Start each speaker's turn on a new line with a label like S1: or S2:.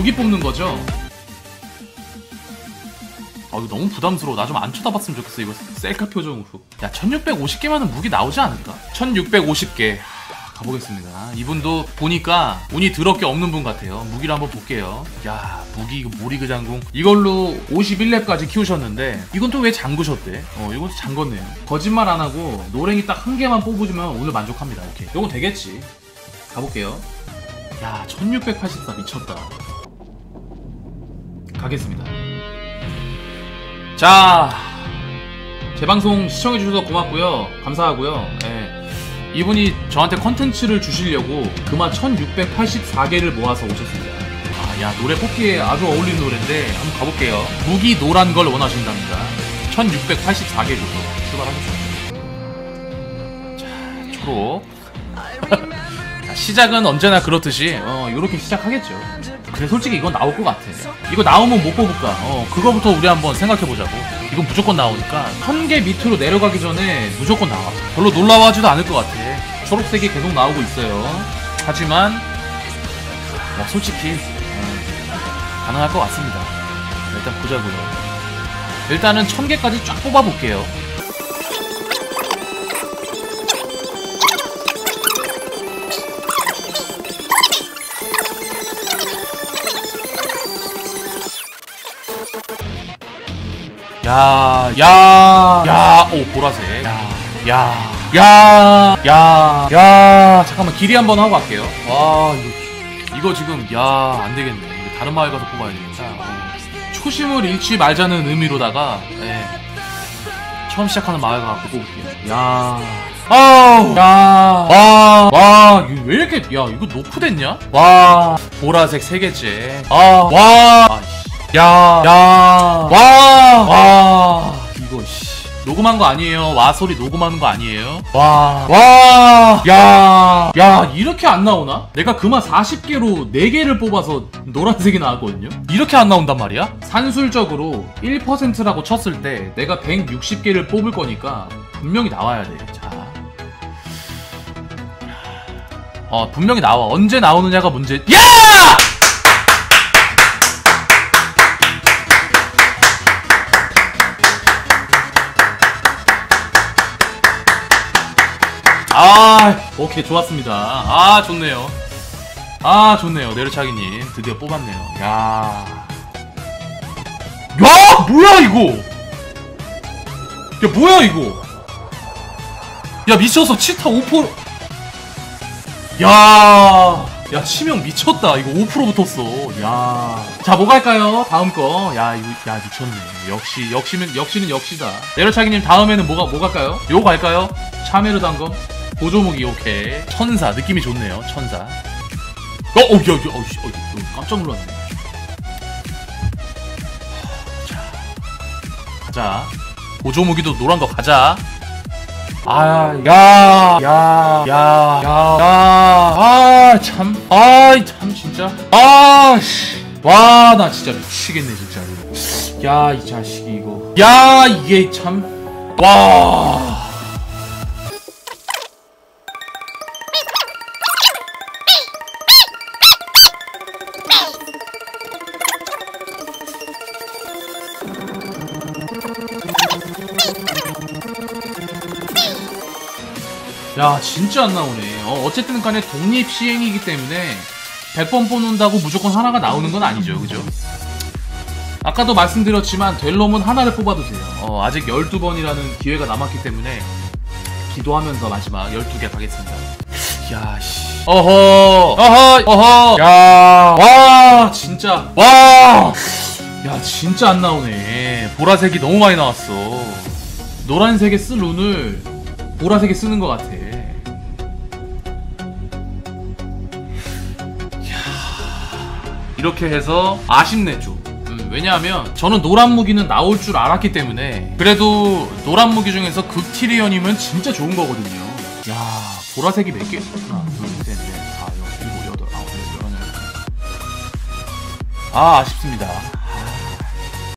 S1: 무기 뽑는 거죠? 아 이거 너무 부담스러워. 나 좀 안 쳐다봤으면 좋겠어 이거. 셀카 표정으로 야 1650개만은 무기 나오지 않을까? 1650개. 가보겠습니다. 이분도 보니까 운이 더럽게 없는 분 같아요. 무기를 한번 볼게요. 야 무기 이거 모리그 장궁 이걸로 51렙까지 키우셨는데 이건 또 왜 잠그셨대? 어 이건 잠궜네요. 거짓말 안 하고 노랭이 딱 한 개만 뽑으면 오늘 만족합니다. 오케이. 이건 되겠지. 가볼게요. 야1684 미쳤다 가겠습니다 자, 제 방송 시청해주셔서 고맙고요. 감사하고요. 예. 이분이 저한테 컨텐츠를 주시려고 그만 1684개를 모아서 오셨습니다. 아, 야, 노래 뽑기에 아주 어울리는 노래인데 한번 가볼게요. 무기 노란 걸 원하신답니다. 1684개 정도 출발하겠습니다. 자, 초록. 자, 시작은 언제나 그렇듯이 어, 이렇게 시작하겠죠. 근데 솔직히 이건 나올 것 같아. 이거 나오면 못 뽑을까? 어, 그거부터 우리 한번 생각해보자고. 이건 무조건 나오니까 1000개 밑으로 내려가기 전에 무조건 나와. 별로 놀라워하지도 않을 것 같아. 초록색이 계속 나오고 있어요. 하지만 뭐 솔직히 어, 가능할 것 같습니다. 일단 보자고요. 일단은 1000개까지 쫙 뽑아볼게요. 야, 야, 야, 오, 보라색. 야, 야, 야, 야, 야. 잠깐만, 길이 한번 하고 갈게요. 와, 이거, 이거 지금, 야, 안 되겠네. 다른 마을 가서 뽑아야 되겠다. 어. 초심을 잃지 말자는 의미로다가, 예. 처음 시작하는 마을 가서 뽑을게요. 야. 아우, 야, 와, 와, 이거 왜 이렇게, 야, 이거 노크됐냐? 와, 보라색 세 개째. 아, 와, 아, 씨. 야, 야, 와, 와, 이거, 씨. 녹음한 거 아니에요. 와 소리 녹음하는 거 아니에요. 와, 와, 야, 야, 이렇게 안 나오나? 내가 그만 40개로 4개를 뽑아서 노란색이 나왔거든요? 이렇게 안 나온단 말이야? 산술적으로 1%라고 쳤을 때 내가 160개를 뽑을 거니까 분명히 나와야 돼. 자. 어, 분명히 나와. 언제 나오느냐가 문제. 야! 아, 오케이, 좋았습니다. 아, 좋네요. 아, 좋네요. 내르차기님. 드디어 뽑았네요. 야. 야! 뭐야, 이거! 야, 뭐야, 이거! 야, 미쳤어. 치타 5%. 야. 야, 치명 미쳤다. 이거 5% 붙었어. 야. 자, 뭐 갈까요? 다음 거. 야, 이거, 야, 미쳤네. 역시, 역시는, 역시는 역시다. 내려차기님 다음에는 뭐가, 뭐 갈까요? 요거 갈까요? 차메르 단검? 보조무기, 오케이. 천사. 느낌이 좋네요. 천사. 어, 어, 야, 야, 어, 씨, 어, 어, 깜짝 놀랐네. 자. 가자. 보조무기도 노란 거 가자. 아, 야, 야, 야, 야, 야, 아, 참, 아, 참, 진짜, 아, 씨, 와, 나 진짜 미치겠네, 진짜. 야, 이 자식이 이거, 야, 이게 참, 와. 야 진짜 안 나오네. 어, 어쨌든 간에 독립 시행이기 때문에 100번 뽑는다고 무조건 하나가 나오는 건 아니죠 그죠? 아까도 말씀드렸지만 될 놈은 하나를 뽑아도 돼요. 어, 아직 12번이라는 기회가 남았기 때문에 기도하면서 마지막 12개 가겠습니다. 야씨. 어허. 어허. 어허. 야와 진짜. 와. 야 진짜 안 나오네. 보라색이 너무 많이 나왔어. 노란색에 쓸 룬을 보라색에 쓰는 것 같아. 이렇게 해서 아쉽네 좀. 음, 왜냐하면 저는 노란 무기는 나올 줄 알았기 때문에 그래도 노란 무기 중에서 극티리언이면 진짜 좋은 거거든요. 야 보라색이 몇 개? 하나, 둘, 셋, 넷, 다, 여, 일곱, 여덟, 아홉, 열, 열하나. 아 아쉽습니다.